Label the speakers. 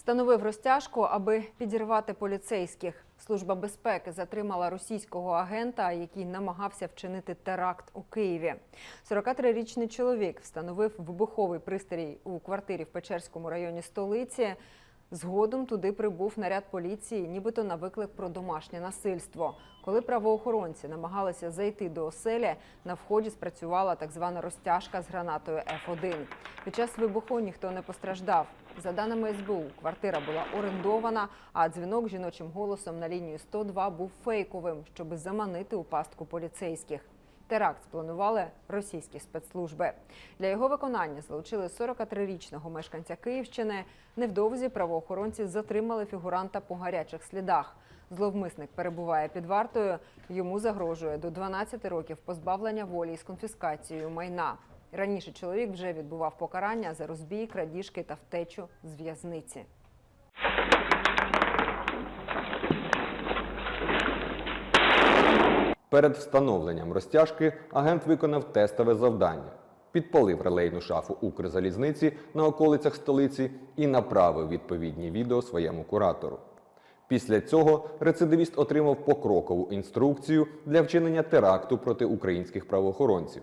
Speaker 1: Встановив розтяжку, аби підірвати поліцейських. Служба безпеки затримала російського агента, який намагався вчинити теракт у Києві. 43-річний чоловік встановив вибуховий пристрій у квартирі в Печерському районі столиці. Згодом туди прибув наряд поліції, нібито на виклик про домашнє насильство. Коли правоохоронці намагалися зайти до оселі, на вході спрацювала так звана розтяжка з гранатою F1. Під час вибуху ніхто не постраждав. За даними СБУ, квартира була орендована, а дзвінок жіночим голосом на лінію 102 був фейковим, щоби заманити у пастку поліцейських. Теракт спланували російські спецслужби. Для його виконання залучили 43-річного мешканця Київщини. Невдовзі правоохоронці затримали фігуранта по гарячих слідах. Зловмисник перебуває під вартою. Йому загрожує до 12 років позбавлення волі з конфіскацією майна. Раніше чоловік вже відбував покарання за розбій, крадіжки та втечу з в'язниці.
Speaker 2: Перед встановленням розтяжки агент виконав тестове завдання. Підпалив релейну шафу Укрзалізниці на околицях столиці і направив відповідні відео своєму куратору. Після цього рецидивіст отримав покрокову інструкцію для вчинення теракту проти українських правоохоронців.